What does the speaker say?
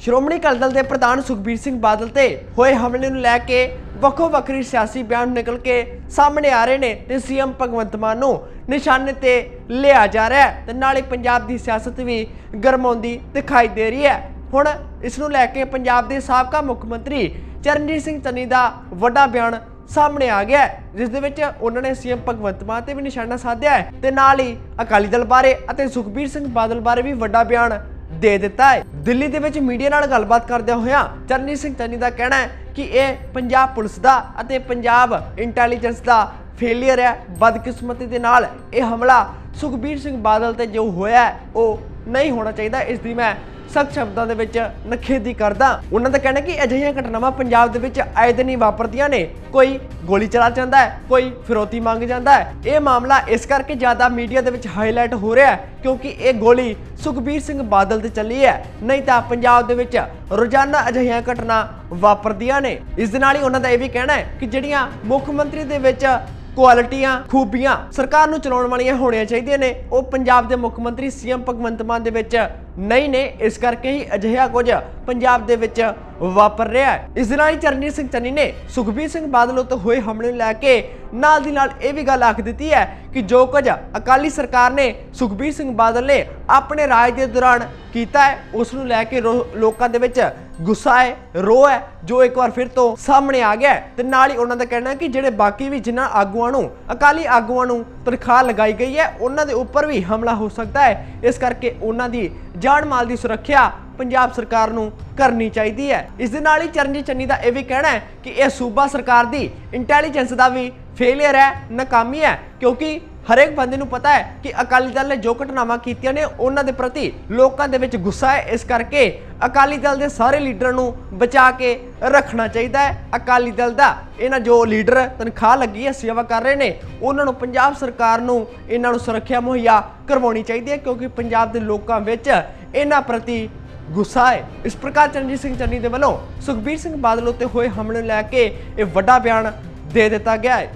ਸ਼੍ਰੋਮਣੀ ਅਕਾਲੀ ਦਲ ਦੇ ਪ੍ਰਧਾਨ ਸੁਖਬੀਰ ਸਿੰਘ ਬਾਦਲ ਤੇ ਹੋਏ ਹਮਲੇ ਨੂੰ ਲੈ ਕੇ ਵੱਖੋ ਵੱਖਰੀ ਸਿਆਸੀ ਬਿਆਨ ਨਿਕਲ ਕੇ ਸਾਹਮਣੇ ਆ ਰਹੇ ਨੇ ਤੇ ਸੀਐਮ ਭਗਵੰਤ ਮਾਨ ਨੂੰ ਨਿਸ਼ਾਨੇ ਤੇ ਲਿਆ ਜਾ ਰਿਹਾ ਹੈ ਤੇ ਨਾਲੇ ਪੰਜਾਬ ਦੀ ਸਿਆਸਤ ਵੀ ਗਰਮਾਉਂਦੀ ਦਿਖਾਈ ਦੇ ਰਹੀ ਹੈ। ਹੁਣ ਇਸ ਨੂੰ ਲੈ ਕੇ ਪੰਜਾਬ ਦੇ ਸਾਬਕਾ ਮੁੱਖ ਮੰਤਰੀ ਚਰਨਜੀਤ ਸਿੰਘ ਚੰਨੀ ਦਾ ਵੱਡਾ ਬਿਆਨ ਸਾਹਮਣੇ ਆ ਗਿਆ ਜਿਸ ਦੇ ਵਿੱਚ ਉਹਨਾਂ ਨੇ ਸੀਐਮ ਭਗਵੰਤ ਮਾਨ ਤੇ ਵੀ ਨਿਸ਼ਾਨਾ ਸਾਧਿਆ ਹੈ ਤੇ ਨਾਲ ਹੀ ਅਕਾਲੀ ਦਲ ਬਾਰੇ ਅਤੇ ਸੁਖਬੀਰ ਸਿੰਘ ਬਾਦਲ ਬਾਰੇ ਵੀ ਵੱਡਾ ਬਿਆਨ ਦੇ ਦਿੱਤਾ ਹੈ। ਦਿੱਲੀ ਦੇ ਵਿੱਚ ਮੀਡੀਆ ਨਾਲ ਗੱਲਬਾਤ ਕਰਦਿਆਂ ਹੋਇਆਂ ਚਰਨਜੀਤ ਸਿੰਘ ਚੰਨੀ ਦਾ ਕਹਿਣਾ ਹੈ ਕਿ ਇਹ ਪੰਜਾਬ ਪੁਲਿਸ ਦਾ ਅਤੇ ਪੰਜਾਬ ਇੰਟੈਲੀਜੈਂਸ ਦਾ ਫੇਲਿਅਰ ਹੈ। ਬਦਕਿਸਮਤੀ ਦੇ ਨਾਲ ਇਹ ਹਮਲਾ ਸੁਖਬੀਰ ਸਿੰਘ ਬਾਦਲ ਤੇ ਜੋ ਹੋਇਆ ਉਹ ਨਹੀਂ ਹੋਣਾ ਚਾਹੀਦਾ। ਇਸ ਦੀ ਮੈਂ ਸਖਤ ਸ਼ਬਦਾਂ ਦੇ ਵਿੱਚ ਨਖੇਦੀ ਕਰਦਾ। ਉਹਨਾਂ ਦਾ ਕਹਿਣਾ ਕਿ ਅਜਿਹੀਆਂ ਘਟਨਾਵਾਂ ਪੰਜਾਬ ਦੇ ਵਿੱਚ ਆਏ ਦਿਨ ਹੀ ਵਾਪਰਦੀਆਂ ਨੇ। ਕੋਈ ਗੋਲੀ ਚਲਾ ਜਾਂਦਾ ਹੈ, ਕੋਈ ਫਿਰੌਤੀ ਮੰਗ ਜਾਂਦਾ ਹੈ। ਇਹ ਮਾਮਲਾ ਇਸ ਕਰਕੇ ਜ਼ਿਆਦਾ ਮੀਡੀਆ ਦੇ ਵਿੱਚ ਹਾਈਲਾਈਟ ਹੋ ਰਿਹਾ ਹੈ ਕਿਉਂਕਿ ਇਹ ਗੋਲੀ ਸੁਖਬੀਰ ਸਿੰਘ ਬਾਦਲ ਤੇ ਚੱਲੀ ਹੈ। ਨਹੀਂ ਤਾਂ ਪੰਜਾਬ ਦੇ ਵਿੱਚ ਰੋਜ਼ਾਨਾ ਅਜਿਹੀਆਂ ਘਟਨਾ ਵਾਪਰਦੀਆਂ ਨੇ। ਇਸ ਦੇ ਨਾਲ ਹੀ ਉਹਨਾਂ ਦਾ ਇਹ ਵੀ ਕਹਿਣਾ ਹੈ ਕਿ ਜਿਹੜੀਆਂ ਮੁੱਖ ਮੰਤਰੀ ਦੇ ਵਿੱਚ ਕੁਆਲਿਟੀਆਂ, ਖੂਬੀਆਂ ਸਰਕਾਰ ਨੂੰ ਚਲਾਉਣ ਵਾਲੀਆਂ ਹੋਣੀਆਂ ਚਾਹੀਦੀਆਂ ਨੇ, ਉਹ ਪੰਜਾਬ ਦੇ ਮੁੱਖ ਮੰਤਰੀ ਸੀਐਮ ਭਗਵੰਤ ਮਾਨ ਦੇ ਵਿੱਚ ਨਹੀਂ ਨੇ ਇਸ ਕਰਕੇ ਹੀ ਅਜਿਹਾ ਕੁਝ ਪੰਜਾਬ ਦੇ ਵਿੱਚ ਵਾਪਰ ਰਿਹਾ ਹੈ। ਇਸ ਦੇ ਨਾਲ ਹੀ ਚਰਨਜੀਤ ਸਿੰਘ ਚੰਨੀ ਨੇ ਸੁਖਬੀਰ ਸਿੰਘ ਬਾਦਲ ਉੱਤੇ ਹੋਏ ਹਮਲੇ ਨੂੰ ਲੈ ਕੇ ਨਾਲ ਦੀ ਨਾਲ ਇਹ ਵੀ ਗੱਲ ਆਖ ਦਿੱਤੀ ਹੈ ਕਿ ਜੋ ਕੁਝ ਅਕਾਲੀ ਸਰਕਾਰ ਨੇ ਸੁਖਬੀਰ ਸਿੰਘ ਬਾਦਲ ਨੇ ਆਪਣੇ ਰਾਜ ਦੇ ਦੌਰਾਨ ਕੀਤਾ ਹੈ, ਉਸ ਨੂੰ ਲੈ ਕੇ ਰੋ- ਲੋਕਾਂ ਦੇ ਵਿੱਚ ਗੁੱਸਾ ਹੈ, ਰੋਹ ਹੈ, ਜੋ ਇੱਕ ਵਾਰ ਫਿਰ ਤੋਂ ਸਾਹਮਣੇ ਆ ਗਿਆ ਹੈ। ਤੇ ਨਾਲ ਹੀ ਉਹਨਾਂ ਦਾ ਕਹਿਣਾ ਹੈ ਕਿ ਜਿਹੜੇ ਬਾਕੀ ਵੀ ਜਿਨ੍ਹਾਂ ਆਗੂਆਂ ਨੂੰ, ਅਕਾਲੀ ਆਗੂਆਂ ਨੂੰ ਤਨਖਾਹ ਲਗਾਈ ਗਈ ਹੈ, ਉਹਨਾਂ ਦੇ ਉੱਪਰ ਵੀ ਹਮਲਾ ਹੋ ਸਕਦਾ ਹੈ। ਇਸ ਕਰਕੇ ਉਹਨਾਂ ਦੀ ਜਾਨ ਮਾਲ ਦੀ ਸੁਰੱਖਿਆ ਪੰਜਾਬ ਸਰਕਾਰ ਨੂੰ ਕਰਨੀ ਚਾਹੀਦੀ ਹੈ। ਇਸ ਦੇ ਨਾਲ ਹੀ ਚਰਨਜੀਤ ਚੰਨੀ ਦਾ ਇਹ ਵੀ ਕਹਿਣਾ ਹੈ ਕਿ ਇਹ ਸੂਬਾ ਸਰਕਾਰ ਦੀ ਇੰਟੈਲੀਜੈਂਸ ਦਾ ਵੀ ਫੇਲਿਅਰ ਹੈ, ਨਾਕਾਮੀ ਹੈ। ਕਿਉਂਕਿ ਹਰੇਕ ਬੰਦੇ ਨੂੰ ਪਤਾ ਹੈ ਕਿ ਅਕਾਲੀ ਦਲ ਨੇ ਜੋ ਘਟਨਾਵਾਂ ਕੀਤੀਆਂ ਨੇ, ਉਹਨਾਂ ਦੇ ਪ੍ਰਤੀ ਲੋਕਾਂ ਦੇ ਵਿੱਚ ਗੁੱਸਾ ਹੈ। ਇਸ ਕਰਕੇ ਅਕਾਲੀ ਦਲ ਦੇ ਸਾਰੇ ਲੀਡਰਾਂ ਨੂੰ ਬਚਾ ਕੇ ਰੱਖਣਾ ਚਾਹੀਦਾ ਹੈ। ਅਕਾਲੀ ਦਲ ਦਾ ਇਹਨਾਂ ਜੋ ਲੀਡਰ ਤਨਖਾਹ ਲੱਗੀ ਹੈ, ਸੇਵਾ ਕਰ ਰਹੇ ਨੇ, ਉਹਨਾਂ ਨੂੰ ਪੰਜਾਬ ਸਰਕਾਰ ਨੂੰ ਇਹਨਾਂ ਨੂੰ ਸੁਰੱਖਿਆ ਮੁਹੱਈਆ ਕਰਵਾਉਣੀ ਚਾਹੀਦੀ ਹੈ। ਕਿਉਂਕਿ ਪੰਜਾਬ ਦੇ ਲੋਕਾਂ ਵਿੱਚ ਇਹਨਾਂ ਪ੍ਰਤੀ ਗੁੱਸਾ ਹੈ। ਇਸ ਪ੍ਰਕਾਰ ਚਰਨਜੀਤ ਸਿੰਘ ਚੰਨੀ ਦੇ ਵੱਲੋਂ ਸੁਖਬੀਰ ਸਿੰਘ ਬਾਦਲ ਉੱਤੇ ਹੋਏ ਹਮਲੇ ਨੂੰ ਲੈ ਕੇ ਇਹ ਵੱਡਾ ਬਿਆਨ ਦੇ ਦਿੱਤਾ ਗਿਆ ਹੈ।